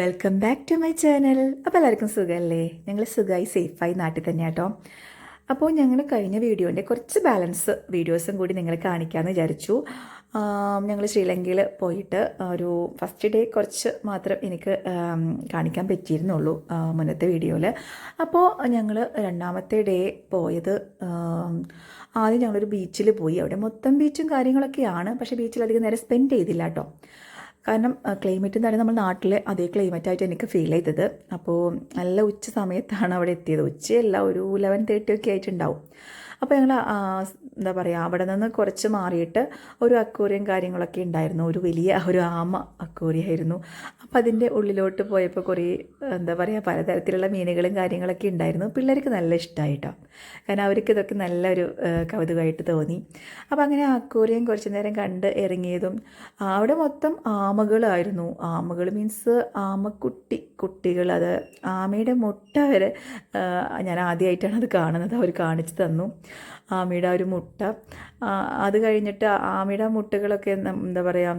Welcome back to my channel അപ്പോൾ എല്ലാവർക്കും സുഖമല്ലേ ഞങ്ങൾ സുഖമായി സേഫായി നാട്ടിൽ തന്നെ കേട്ടോ. അപ്പോൾ ഞങ്ങൾ കഴിഞ്ഞ വീഡിയോന്റെ കുറച്ച് ബാലൻസ് വീഡിയോസും കൂടി നിങ്ങൾ കാണിക്കാമെന്ന് വിചാരിച്ചു. ഞങ്ങൾ ശ്രീലങ്കയിൽ പോയിട്ട് ഒരു ഫസ്റ്റ് ഡേ കുറച്ച് മാത്രം എനിക്ക് കാണിക്കാൻ പറ്റിയിരുന്നുള്ളൂ മുന്നത്തെ വീഡിയോയിൽ അപ്പോൾ ഞങ്ങൾ രണ്ടാമത്തെ ഡേ പോയത് ആദ്യം ഞങ്ങളൊരു ബീച്ചിൽ പോയി. അവിടെ മൊത്തം ബീച്ചും കാര്യങ്ങളൊക്കെയാണ്. പക്ഷേ ബീച്ചിൽ അധികം നേരം സ്പെൻഡ് ചെയ്തില്ല കേട്ടോ. കാരണം ക്ലൈമറ്റ് എന്ന് നമ്മൾ നാട്ടിലെ അതേ ക്ലൈമറ്റ് ആയിട്ട് എനിക്ക് ഫീൽ ചെയ്തത്. അപ്പോൾ നല്ല ഉച്ച സമയത്താണ് അവിടെ എത്തിയത്. ഉച്ചയല്ല ഒരു ലെവൻ തേർട്ടി ഒക്കെ ആയിട്ടുണ്ടാവും. അപ്പോൾ ഞങ്ങൾ എന്താ പറയുക അവിടെ നിന്ന് കുറച്ച് മാറിയിട്ട് ഒരു അക്വേറിയം കാര്യങ്ങളൊക്കെ ഉണ്ടായിരുന്നു. ഒരു വലിയ ഒരു ആമ അക്വേറിയം ആയിരുന്നു അപ്പോൾ അതിന്റെ ഉള്ളിലോട്ട് പോയപ്പോൾ കുറേ എന്താ പറയുക പലതരത്തിലുള്ള മീനുകളും കാര്യങ്ങളൊക്കെ ഉണ്ടായിരുന്നു. പിള്ളേർക്ക് നല്ല ഇഷ്ടമായിട്ടോ കാരണം അവർക്ക് ഇതൊക്കെ നല്ലൊരു കൗതുകമായിട്ട് തോന്നി. അപ്പോൾ അങ്ങനെ അക്വേറിയം കുറച്ച് നേരം കണ്ട് ഇറങ്ങിയതും അവിടെ മൊത്തം ആമകളായിരുന്നു. ആമകൾ മീൻസ് ആമക്കുട്ടി. കുട്ടികൾ അത് ആമയുടെ മുട്ട വരെ ഞാൻ ആദ്യമായിട്ടാണ് അത് കാണുന്നത്. അവർ കാണിച്ചു തന്നു. ആമയുടെ ഒരു മുട്ട. അത് കഴിഞ്ഞിട്ട് ആമയുടെ മുട്ടകളൊക്കെ എന്താ പറയുക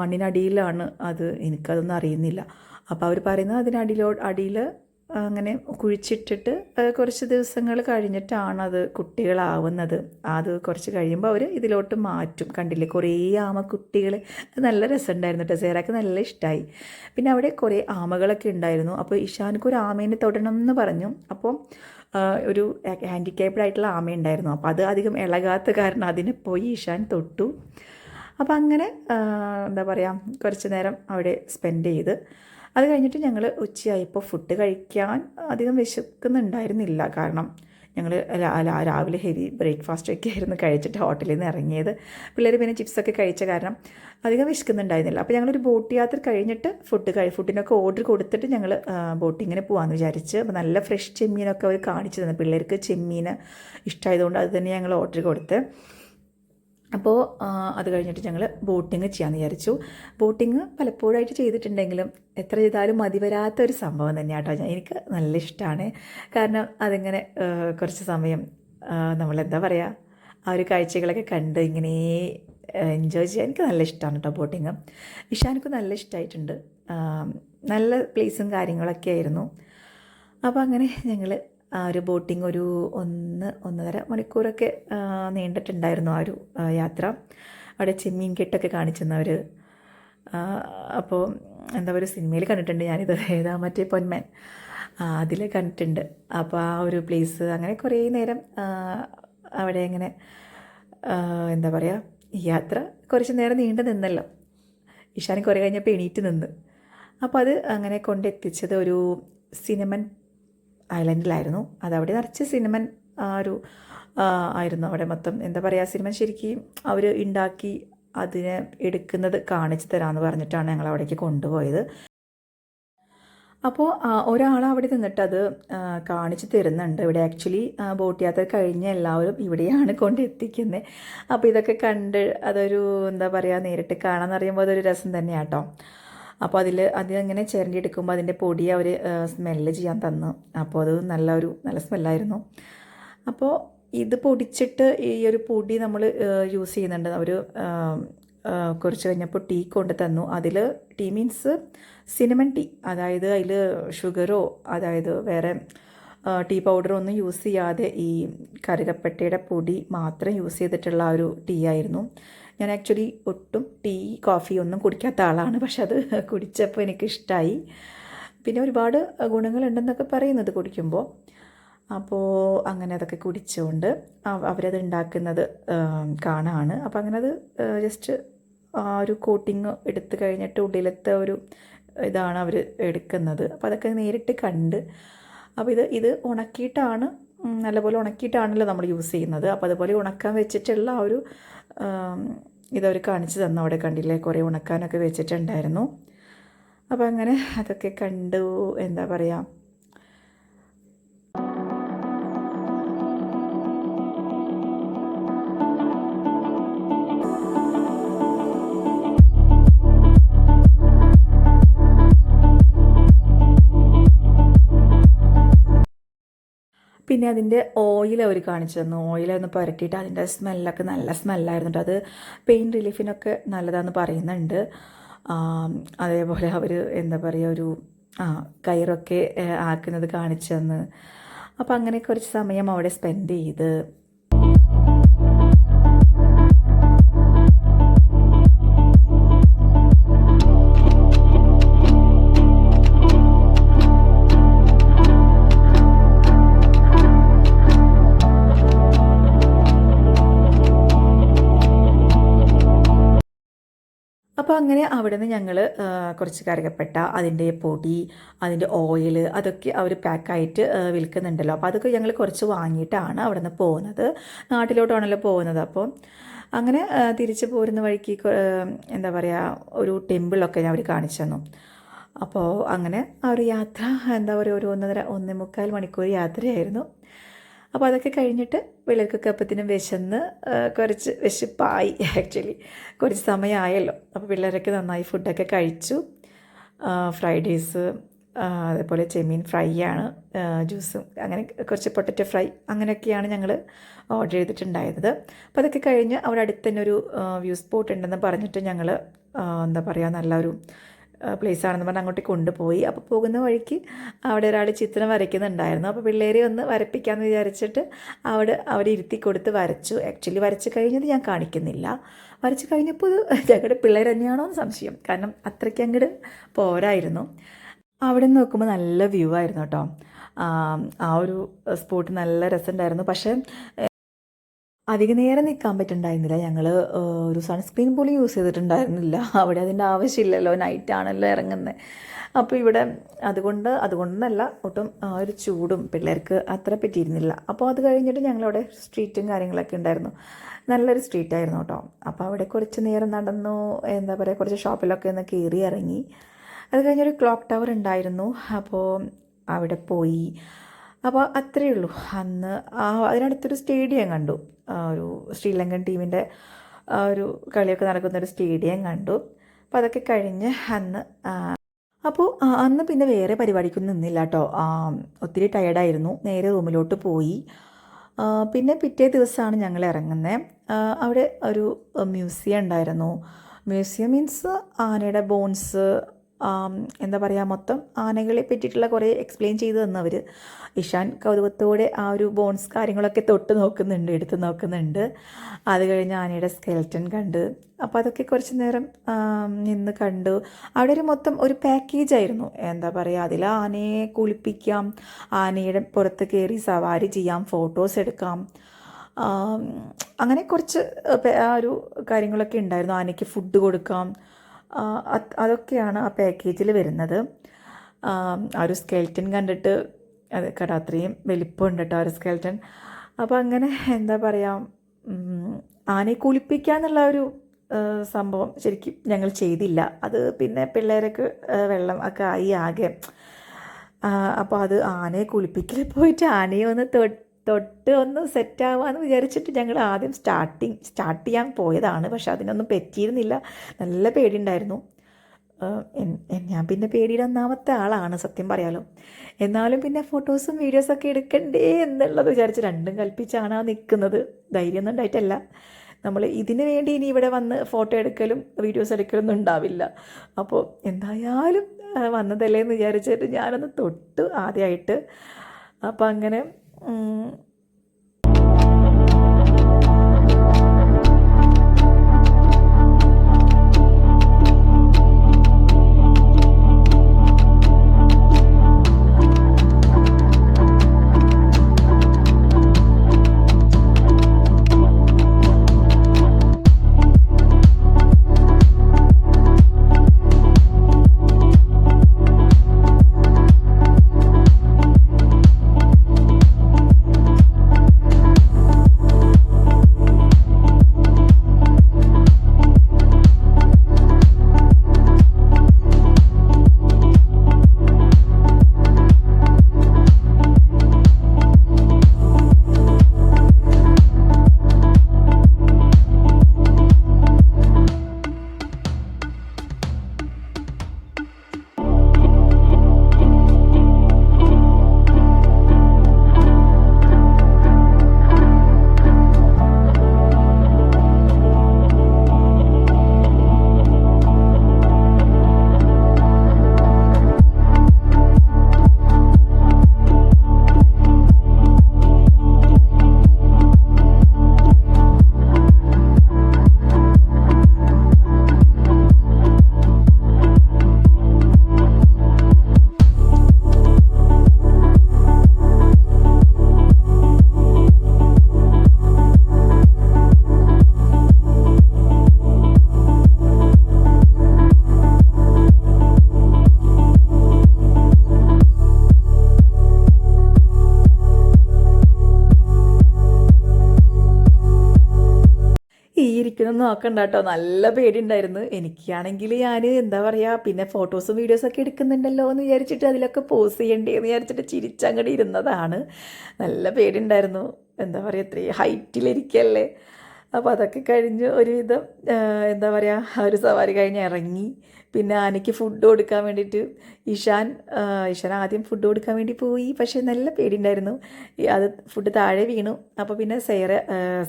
മണ്ണിനടിയിലാണ് അത്. എനിക്കതൊന്നും അറിയുന്നില്ല. അപ്പോൾ അവർ പറയുന്നത് അതിനടിയിലോ അടിയിൽ അങ്ങനെ കുഴിച്ചിട്ടിട്ട് കുറച്ച് ദിവസങ്ങൾ കഴിഞ്ഞിട്ടാണ് അത് കുട്ടികളാവുന്നത്. അത് കുറച്ച് കഴിയുമ്പോൾ അവർ ഇതിലോട്ട് മാറ്റും. കണ്ടില്ലേ കുറേ ആമ കുട്ടികൾ നല്ല രസമുണ്ടായിരുന്നു കേട്ടോ സേറാക്ക് നല്ല ഇഷ്ടമായി പിന്നെ അവിടെ കുറേ ആമകളൊക്കെ ഉണ്ടായിരുന്നു. അപ്പോൾ ഇഷാനക്ക് ഒരു ആമേനെ തൊടണം എന്ന് പറഞ്ഞു. അപ്പോൾ ഒരു ഹാൻഡിക്യാപ്ഡ് ആയിട്ടുള്ള ആമ ഉണ്ടായിരുന്നു. അപ്പോൾ അത് അധികം ഇളകാത്ത കാരണം അതിനെ പോയി ഇഷാൻ തൊട്ടു. അപ്പോൾ അങ്ങനെ എന്താ പറയുക കുറച്ച് നേരം അവിടെ സ്പെൻഡ് ചെയ്ത്. അത് കഴിഞ്ഞിട്ട് ഞങ്ങൾ ഉച്ചയായപ്പോൾ ഫുഡ് കഴിക്കാൻ അധികം വിശക്കുന്നുണ്ടായിരുന്നില്ല. കാരണം ഞങ്ങൾ രാവിലെ ഹെവി ബ്രേക്ക്ഫാസ്റ്റ് ഒക്കെ ആയിരുന്നു കഴിച്ചിട്ട് ഹോട്ടലിൽ നിന്ന് ഇറങ്ങിയത്. പിള്ളേർ പിന്നെ ചിപ്സൊക്കെ കഴിച്ച കാരണം അധികം വിശക്കുന്നുണ്ടായിരുന്നില്ല. അപ്പോൾ ഞങ്ങളൊരു ബോട്ട് യാത്ര കഴിഞ്ഞിട്ട് ഫുഡ് കഴി ഫുഡിനൊക്കെ ഓർഡർ കൊടുത്തിട്ട് ഞങ്ങൾ ബോട്ടിങ്ങിന് പോകാമെന്ന് വിചാരിച്ച്. അപ്പോൾ നല്ല ഫ്രഷ് ചെമ്മീനൊക്കെ അവർ കാണിച്ചു തന്നു. പിള്ളേർക്ക് ചെമ്മീൻ ഇഷ്ടമായതുകൊണ്ട് അത് തന്നെ ഞങ്ങൾ ഓർഡർ കൊടുത്ത്. അപ്പോൾ അത് കഴിഞ്ഞിട്ട് ഞങ്ങൾ ബോട്ടിങ് ചെയ്യാമെന്ന് വിചാരിച്ചു. ബോട്ടിങ് പലപ്പോഴായിട്ട് ചെയ്തിട്ടുണ്ടെങ്കിലും എത്ര ചെയ്താലും മതി വരാത്ത ഒരു സംഭവം തന്നെയാണ് കേട്ടോ എനിക്ക് നല്ല ഇഷ്ടമാണ് കാരണം അതിങ്ങനെ കുറച്ച് സമയം നമ്മളെന്താ പറയുക ആ ഒരു കാഴ്ചകളൊക്കെ കണ്ട് ഇങ്ങനെ എൻജോയ് ചെയ്യാൻ എനിക്ക് നല്ല ഇഷ്ടമാണ് കേട്ടോ ബോട്ടിങ്. ഇഷാനക്ക് നല്ല ഇഷ്ടമായിട്ടുണ്ട് നല്ല പ്ലേസും കാര്യങ്ങളൊക്കെ ആയിരുന്നു. അപ്പോൾ അങ്ങനെ ഞങ്ങൾ ഒരു ബോട്ടിങ് ഒരു ഒന്ന് ഒന്നര മണിക്കൂറൊക്കെ നീണ്ടിട്ടുണ്ടായിരുന്നു ആ ഒരു യാത്ര. അവിടെ ചെമ്മീൻ കെട്ടൊക്കെ കാണിച്ചെന്നവർ അപ്പോൾ എന്താ പറയുക സിനിമയിൽ കണ്ടിട്ടുണ്ട് ഞാനിത്. ഏതാ മറ്റേ പൊന്മാൻ. അതിൽ കണ്ടിട്ടുണ്ട്. അപ്പോൾ ആ ഒരു പ്ലേസ് അങ്ങനെ കുറേ നേരം അവിടെ അങ്ങനെ എന്താ പറയുക യാത്ര കുറച്ച് നേരം നീണ്ടു നിന്നല്ലോ. ഇഷാൻ കുറേ കഴിഞ്ഞപ്പോൾ എണീറ്റ് നിന്ന്. അപ്പോൾ അത് അങ്ങനെ കൊണ്ടെത്തിച്ചത് ഒരു സിനിമൻ ഐലൻഡിലായിരുന്നു. അതവിടെ നിറച്ച് സിനിമൻ ആ ഒരു ആയിരുന്നു അവിടെ മൊത്തം. എന്താ പറയുക സിനിമൻ ശരിക്കും അവർ ഉണ്ടാക്കി അതിനെ എടുക്കുന്നത് കാണിച്ചു തരാമെന്ന് പറഞ്ഞിട്ടാണ് ഞങ്ങൾ അവിടേക്ക് കൊണ്ടുപോയത്. അപ്പോൾ ഒരാൾ അവിടെ നിന്നിട്ട് അത് കാണിച്ചു തരുന്നുണ്ട്. ഇവിടെ ആക്ച്വലി ബോട്ട് യാത്ര കഴിഞ്ഞ എല്ലാവരും ഇവിടെയാണ് കൊണ്ടെത്തിക്കുന്നത് അപ്പോൾ ഇതൊക്കെ കണ്ട് അതൊരു എന്താ പറയുക നേരിട്ട് കാണാമെന്ന് അറിയുമ്പോൾ അതൊരു രസം തന്നെയാട്ടോ. അപ്പോൾ അതിൽ അതിങ്ങനെ ചിരണ്ടി എടുക്കുമ്പോൾ അതിന്റെ പൊടി അവർ സ്മെല്ല് ചെയ്യാൻ തന്നു. അപ്പോൾ അത് നല്ല ഒരു നല്ല സ്മെല്ലായിരുന്നു. അപ്പോൾ ഇത് പൊടിച്ചിട്ട് ഈ ഒരു പൊടി നമ്മൾ യൂസ് ചെയ്യുന്നുണ്ട്. ഒരു കുറച്ച് കഴിഞ്ഞപ്പോൾ ടീ കൊണ്ട് തന്നു. അതിൽ ടീ മീൻസ് സിനമൺ ടീ അതായത് അതിൽ ഷുഗറോ അതായത് വേറെ ടീ പൗഡർ ഒന്നും യൂസ് ചെയ്യാതെ ഈ കറുകപ്പട്ടയുടെ പൊടി മാത്രം യൂസ് ചെയ്തിട്ടുള്ള ഒരു ടീ ആയിരുന്നു. ഞാൻ ആക്ച്വലി ഒട്ടും ടീ കോഫി ഒന്നും കുടിക്കാത്ത ആളാണ്. പക്ഷെ അത് കുടിച്ചപ്പോൾ എനിക്കിഷ്ടമായി പിന്നെ ഒരുപാട് ഗുണങ്ങളുണ്ടെന്നൊക്കെ പറയുന്നത് കുടിക്കുമ്പോൾ. അപ്പോൾ അങ്ങനെ അതൊക്കെ കുടിച്ചുകൊണ്ട് അവ- അവരത് ഉണ്ടാക്കുന്നത് കാണാണ്. അപ്പോൾ അങ്ങനെ അത് ജസ്റ്റ് ആ ഒരു കോട്ടിങ് എടുത്തു കഴിഞ്ഞിട്ട് ഉള്ളിലത്തെ ഒരു ഇതാണ് അവർ എടുക്കുന്നത്. അപ്പോൾ അതൊക്കെ നേരിട്ട് കണ്ട്. അപ്പോൾ ഇത് ഇത് ഉണക്കിയിട്ടാണ് നല്ലപോലെ ഉണക്കിയിട്ടാണല്ലോ നമ്മൾ യൂസ് ചെയ്യുന്നത്. അപ്പോൾ അതുപോലെ ഉണക്കാൻ വെച്ചിട്ടുള്ള ആ ഒരു ഇതവർ കാണിച്ചു തന്നു അവിടെ കണ്ടില്ലേ? കുറേ ഉണക്കാനൊക്കെ വെച്ചിട്ടുണ്ടായിരുന്നു. അപ്പോൾ അങ്ങനെ അതൊക്കെ കണ്ടു. എന്താ പറയുക പിന്നെ അതിന്റെ ഓയിൽ അവർ കാണിച്ചു തന്നു. ഓയിൽ ഒന്ന് പുരട്ടിയിട്ട് അതിന്റെ സ്മെല്ലൊക്കെ നല്ല സ്മെല്ലായിരുന്നു അത് പെയിൻ റിലീഫിനൊക്കെ നല്ലതാണെന്ന് പറയുന്നുണ്ട്. അതേപോലെ അവർ എന്താ പറയുക ഒരു ആ കയറൊക്കെ ആക്കുന്നത് കാണിച്ചു തന്ന്. അപ്പോൾ അങ്ങനെ കുറച്ച് സമയം അവിടെ സ്പെൻഡ് ചെയ്ത്. അങ്ങനെ അവിടെ നിന്ന് ഞങ്ങൾ കുറച്ച് കറുകപ്പെട്ട അതിന്റെ പൊടി അതിന്റെ ഓയിൽ അതൊക്കെ അവർ പാക്കായിട്ട് വിൽക്കുന്നുണ്ടല്ലോ. അപ്പോൾ അതൊക്കെ ഞങ്ങൾ കുറച്ച് വാങ്ങിയിട്ടാണ് അവിടെ നിന്ന് പോകുന്നത്. നാട്ടിലോട്ടാണല്ലോ പോകുന്നത്. അപ്പോൾ അങ്ങനെ തിരിച്ച് പോരുന്ന വഴിക്ക് എന്താ പറയുക ഒരു ടെമ്പിളൊക്കെ ഞാൻ അവർ കാണിച്ചു തന്നു. അപ്പോൾ അങ്ങനെ ആ ഒരു യാത്ര എന്താ പറയുക ഒരു ഒന്നര ഒന്നേ മുക്കാൽ മണിക്കൂർ യാത്രയായിരുന്നു. അപ്പോൾ അതൊക്കെ കഴിഞ്ഞിട്ട് പിള്ളേർക്കൊക്കെ അപ്പത്തിനും വിശന്ന് കുറച്ച് വിശപ്പായി ആക്ച്വലി കുറച്ച് സമയമായല്ലോ അപ്പോൾ പിള്ളേരൊക്കെ നന്നായി ഫുഡൊക്കെ കഴിച്ചു. ഫ്രൈഡ് റൈസ് അതേപോലെ ചെമ്മീൻ ഫ്രൈ ആണ് ജ്യൂസും അങ്ങനെ കുറച്ച് പൊട്ടറ്റോ ഫ്രൈ അങ്ങനെയൊക്കെയാണ് ഞങ്ങൾ ഓർഡർ ചെയ്തിട്ടുണ്ടായിരുന്നത്. അപ്പോൾ അതൊക്കെ കഴിഞ്ഞ് അവിടെ അടുത്ത് തന്നെ ഒരു വ്യൂ സ്പോട്ട് ഉണ്ടെന്ന് പറഞ്ഞിട്ട് ഞങ്ങൾ എന്താ പറയുക നല്ലൊരു പ്ലേസ് ആണെന്ന് പറഞ്ഞ് അങ്ങോട്ട് കൊണ്ടുപോയി. അപ്പോൾ പോകുന്ന വഴിക്ക് അവിടെ ഒരാൾ ചിത്രം വരയ്ക്കുന്നുണ്ടായിരുന്നു. അപ്പോൾ പിള്ളേരെ ഒന്ന് വരപ്പിക്കാമെന്ന് വിചാരിച്ചിട്ട് അവിടെ അവിടെ ഇരുത്തി കൊടുത്ത് വരച്ചു. ആക്ച്വലി വരച്ച് കഴിഞ്ഞത് ഞാൻ കാണിക്കുന്നില്ല. വരച്ച് കഴിഞ്ഞപ്പോൾ ഞങ്ങളുടെ പിള്ളേർ തന്നെയാണോ എന്ന് സംശയം. കാരണം അത്രയ്ക്ക് അങ്ങോട്ട് പോരായിരുന്നു. അവിടെ നോക്കുമ്പോൾ നല്ല വ്യൂ ആയിരുന്നു കേട്ടോ. ആ ഒരു സ്പോട്ട് നല്ല രസമുണ്ടായിരുന്നു. പക്ഷേ അധിക നേരം നിൽക്കാൻ പറ്റുന്നുണ്ടായിരുന്നില്ല ഞങ്ങൾ ഒരു സൺസ്ക്രീൻ പോലും യൂസ് ചെയ്തിട്ടുണ്ടായിരുന്നില്ല. അവിടെ അതിന്റെ ആവശ്യമില്ലല്ലോ. നൈറ്റ് ആണല്ലോ ഇറങ്ങുന്നത് അപ്പോൾ ഇവിടെ അതുകൊണ്ട് അതുകൊണ്ടെന്നല്ല ഒട്ടും ഒരു ചൂടും പിള്ളേർക്ക് അത്ര പറ്റിയിരുന്നില്ല. അപ്പോൾ അത് കഴിഞ്ഞിട്ട് ഞങ്ങളവിടെ സ്ട്രീറ്റും കാര്യങ്ങളൊക്കെ ഉണ്ടായിരുന്നു. നല്ലൊരു സ്ട്രീറ്റായിരുന്നു കേട്ടോ. അപ്പോൾ അവിടെ കുറച്ച് നേരം നടന്നു എന്താ പറയുക കുറച്ച് ഷോപ്പിലൊക്കെ ഒന്ന് കയറി ഇറങ്ങി അത് കഴിഞ്ഞൊരു ക്ലോക്ക് ടവർ ഉണ്ടായിരുന്നു. അപ്പോൾ അവിടെ പോയി. അപ്പോൾ അത്രയേ ഉള്ളൂ. അന്ന് അതിനടുത്തൊരു സ്റ്റേഡിയം കണ്ടു. ഒരു ശ്രീലങ്കൻ ടീമിന്റെ ഒരു കളിയൊക്കെ നടക്കുന്ന ഒരു സ്റ്റേഡിയം കണ്ടു. അപ്പോൾ അതൊക്കെ കഴിഞ്ഞ് അന്ന് അപ്പോൾ അന്ന് പിന്നെ വേറെ പരിപാടിക്കൊന്നും നിന്നില്ല കേട്ടോ ഒത്തിരി ടയർഡായിരുന്നു നേരെ റൂമിലോട്ട് പോയി. പിന്നെ പിറ്റേ ദിവസമാണ് ഞങ്ങൾ ഇറങ്ങുന്നത് അവിടെ ഒരു മ്യൂസിയം ഉണ്ടായിരുന്നു. മ്യൂസിയം മീൻസ് ആനയുടെ ബോൺസ് എന്താ പറയുക മൊത്തം ആനകളെ പറ്റിയിട്ടുള്ള കുറേ എക്സ്പ്ലെയിൻ ചെയ്തു തന്നവർ ഇഷാൻ കൗതുകത്തോടെ ആ ഒരു ബോൺസ് കാര്യങ്ങളൊക്കെ തൊട്ട് നോക്കുന്നുണ്ട് എടുത്ത് നോക്കുന്നുണ്ട്. അത് കഴിഞ്ഞ് ആനയുടെ സ്കെൽറ്റൻ കണ്ട്. അപ്പോൾ അതൊക്കെ കുറച്ച് നേരം നിന്ന് കണ്ടു. അവിടെ ഒരു മൊത്തം ഒരു പാക്കേജ് ആയിരുന്നു. എന്താ പറയുക അതിൽ ആനയെ കുളിപ്പിക്കാം ആനയുടെ പുറത്ത് കയറി സവാരി ചെയ്യാം ഫോട്ടോസ് എടുക്കാം. അങ്ങനെ കുറച്ച് ആ ഒരു കാര്യങ്ങളൊക്കെ ഉണ്ടായിരുന്നു. ആനയ്ക്ക് ഫുഡ് കൊടുക്കാം. അതൊക്കെയാണ് ആ പാക്കേജിൽ വരുന്നത്. ആ ഒരു സ്കെൽറ്റൻ കണ്ടിട്ട് അത് കേട്ടോ അത്രയും വലിപ്പമുണ്ട് കേട്ടോ ആ ഒരു സ്കെൽറ്റൻ അപ്പോൾ അങ്ങനെ എന്താ പറയുക ആനയെ കുളിപ്പിക്കുക എന്നുള്ള ഒരു സംഭവം ശരിക്കും ഞങ്ങൾ ചെയ്തില്ല. അത് പിന്നെ പിള്ളേരൊക്കെ വെള്ളം ഒക്കെ ആയി ആകെ. അപ്പോൾ അത് ആനയെ കുളിപ്പിക്കൽ പോയിട്ട് ആനയെ ഒന്ന് തൊട്ട് തൊട്ട് ഒന്ന് സെറ്റ് ആവാന്ന് വിചാരിച്ചിട്ട് ഞങ്ങൾ ആദ്യം സ്റ്റാർട്ടിങ് സ്റ്റാർട്ട് ചെയ്യാൻ പോയതാണ്. പക്ഷെ അതിനൊന്നും പറ്റിയിരുന്നില്ല. നല്ല പേടിയുണ്ടായിരുന്നു. ഞാൻ പിന്നെ പേടിയുടെ ഒന്നാമത്തെ ആളാണ് സത്യം പറയാലോ. എന്നാലും പിന്നെ ഫോട്ടോസും വീഡിയോസൊക്കെ എടുക്കണ്ടേ എന്നുള്ളത് വിചാരിച്ച് രണ്ടും കൽപ്പിച്ചാണ് ആ നിൽക്കുന്നത് ധൈര്യമൊന്നും ഉണ്ടായിട്ടല്ല. നമ്മൾ ഇതിന് വേണ്ടി ഇനി ഇവിടെ വന്ന് ഫോട്ടോ എടുക്കലും വീഡിയോസ് എടുക്കലൊന്നും ഉണ്ടാവില്ല. അപ്പോൾ എന്തായാലും വന്നതല്ലേ എന്ന് വിചാരിച്ചിട്ട് ഞാനൊന്ന് തൊട്ടു ആദ്യമായിട്ട് അപ്പോൾ അങ്ങനെ 嗯 ചിരിക്കുന്നൊന്നും നോക്കണ്ട കേട്ടോ. നല്ല പേടിയുണ്ടായിരുന്നു. എനിക്കാണെങ്കിൽ ഞാൻ എന്താ പറയുക പിന്നെ ഫോട്ടോസും വീഡിയോസൊക്കെ എടുക്കുന്നുണ്ടല്ലോ എന്ന് വിചാരിച്ചിട്ട് അതിലൊക്കെ പോസ് ചെയ്യണ്ടേ എന്ന് വിചാരിച്ചിട്ട് ചിരിച്ചങ്ങടി ഇരുന്നതാണ്. നല്ല പേടിയുണ്ടായിരുന്നു. എന്താ പറയുക ഇത്രയും ഹൈറ്റിലിരിക്കല്ലേ അപ്പോൾ അതൊക്കെ കഴിഞ്ഞ് ഒരുവിധം എന്താ പറയുക ഒരു സവാരി കഴിഞ്ഞ് ഇറങ്ങി. പിന്നെ ആനയ്ക്ക് ഫുഡ് കൊടുക്കാൻ വേണ്ടിയിട്ട് ഇഷാൻ ഇഷാൻ ആദ്യം ഫുഡ് കൊടുക്കാൻ വേണ്ടി പോയി. പക്ഷേ നല്ല പേടിയുണ്ടായിരുന്നു. അത് ഫുഡ് താഴെ വീണു. അപ്പോൾ പിന്നെ സേറ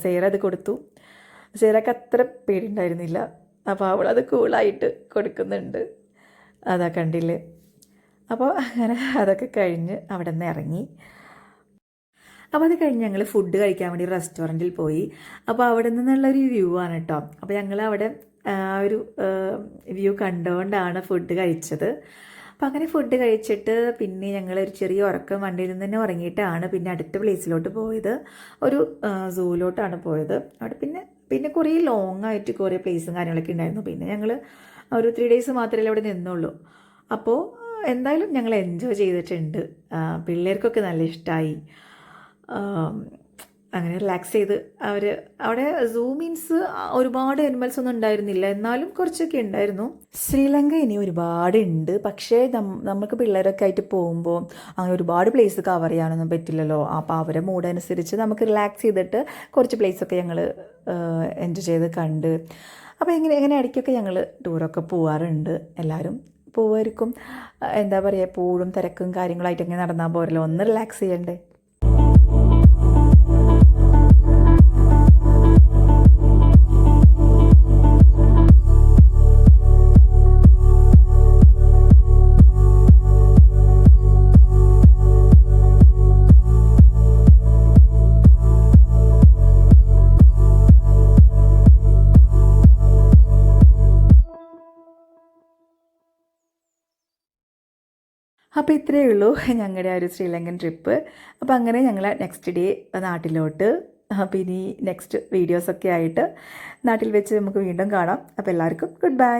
സേറ അത് കൊടുത്തു. സേറക്ക് അത്ര പേടിയുണ്ടായിരുന്നില്ല. അപ്പോൾ അവളത് കൂളായിട്ട് കൊടുക്കുന്നുണ്ട്. അതാ കണ്ടില്ലേ? അപ്പോൾ അങ്ങനെ അതൊക്കെ കഴിഞ്ഞ് അവിടെ നിന്ന് ഇറങ്ങി. അപ്പോൾ അത് കഴിഞ്ഞ് ഞങ്ങൾ ഫുഡ് കഴിക്കാൻ വേണ്ടി റെസ്റ്റോറന്റിൽ പോയി. അപ്പോൾ അവിടെ നിന്നുള്ളൊരു വ്യൂ ആണ് കേട്ടോ അപ്പോൾ ഞങ്ങൾ അവിടെ ആ ഒരു വ്യൂ കണ്ടുകൊണ്ടാണ് ഫുഡ് കഴിച്ചത്. അപ്പോൾ അങ്ങനെ ഫുഡ് കഴിച്ചിട്ട് പിന്നെ ഞങ്ങൾ ഒരു ചെറിയ ഉറക്കം വണ്ടിയിൽ നിന്ന് തന്നെ ഉറങ്ങിയിട്ടാണ് പിന്നെ അടുത്ത പ്ലേസിലോട്ട് പോയത്. ഒരു സൂവിലോട്ടാണ് പോയത്. അവിടെ പിന്നെ പിന്നെ കുറേ ലോങ് ആയിട്ട് കുറേ പ്ലേസും കാര്യങ്ങളൊക്കെ ഉണ്ടായിരുന്നു. പിന്നെ ഞങ്ങൾ ഒരു ത്രീ ഡേയ്സ് മാത്രമേ അവിടെ നിന്നുള്ളൂ. അപ്പോൾ എന്തായാലും ഞങ്ങൾ എൻജോയ് ചെയ്തിട്ടുണ്ട്. പിള്ളേർക്കൊക്കെ നല്ല ഇഷ്ടമായി അങ്ങനെ റിലാക്സ് ചെയ്ത് അവർ അവിടെ സൂ മീൻസ് ഒരുപാട് അനിമൽസ് ഒന്നും ഉണ്ടായിരുന്നില്ല. എന്നാലും കുറച്ചൊക്കെ ഉണ്ടായിരുന്നു. ശ്രീലങ്ക ഇനി ഒരുപാട് ഉണ്ട്. പക്ഷേ നമുക്ക് പിള്ളേരൊക്കെ ആയിട്ട് പോകുമ്പോൾ അങ്ങനെ ഒരുപാട് പ്ലേസ് കവർ ചെയ്യാനൊന്നും പറ്റില്ലല്ലോ. അപ്പോൾ അവരെ മൂഡ് അനുസരിച്ച് നമുക്ക് റിലാക്സ് ചെയ്തിട്ട് കുറച്ച് പ്ലേസൊക്കെ ഞങ്ങൾ എൻജോയ് ചെയ്ത് കണ്ട്. അപ്പോൾ ഇങ്ങനെ ഇങ്ങനെ ഇടയ്ക്കൊക്കെ ഞങ്ങൾ ടൂറൊക്കെ പോവാറുണ്ട്. എല്ലാവരും പോവായിരിക്കും. എന്താ പറയുക എപ്പോഴും തിരക്കും കാര്യങ്ങളായിട്ട് ഇങ്ങനെ നടന്നാൽ പോരല്ലോ. ഒന്ന് റിലാക്സ് ചെയ്യണ്ടേ? അപ്പോൾ ഇത്രയേ ഉള്ളൂ ഞങ്ങളുടെ ആ ഒരു ശ്രീലങ്കൻ ട്രിപ്പ്. അപ്പോൾ അങ്ങനെ ഞങ്ങൾ നെക്സ്റ്റ് ഡേ നാട്ടിലോട്ട് അപ്പോൾ ഇനി നെക്സ്റ്റ് വീഡിയോസൊക്കെ ആയിട്ട് നാട്ടിൽ വെച്ച് നമുക്ക് വീണ്ടും കാണാം. അപ്പോൾ എല്ലാവർക്കും ഗുഡ് ബൈ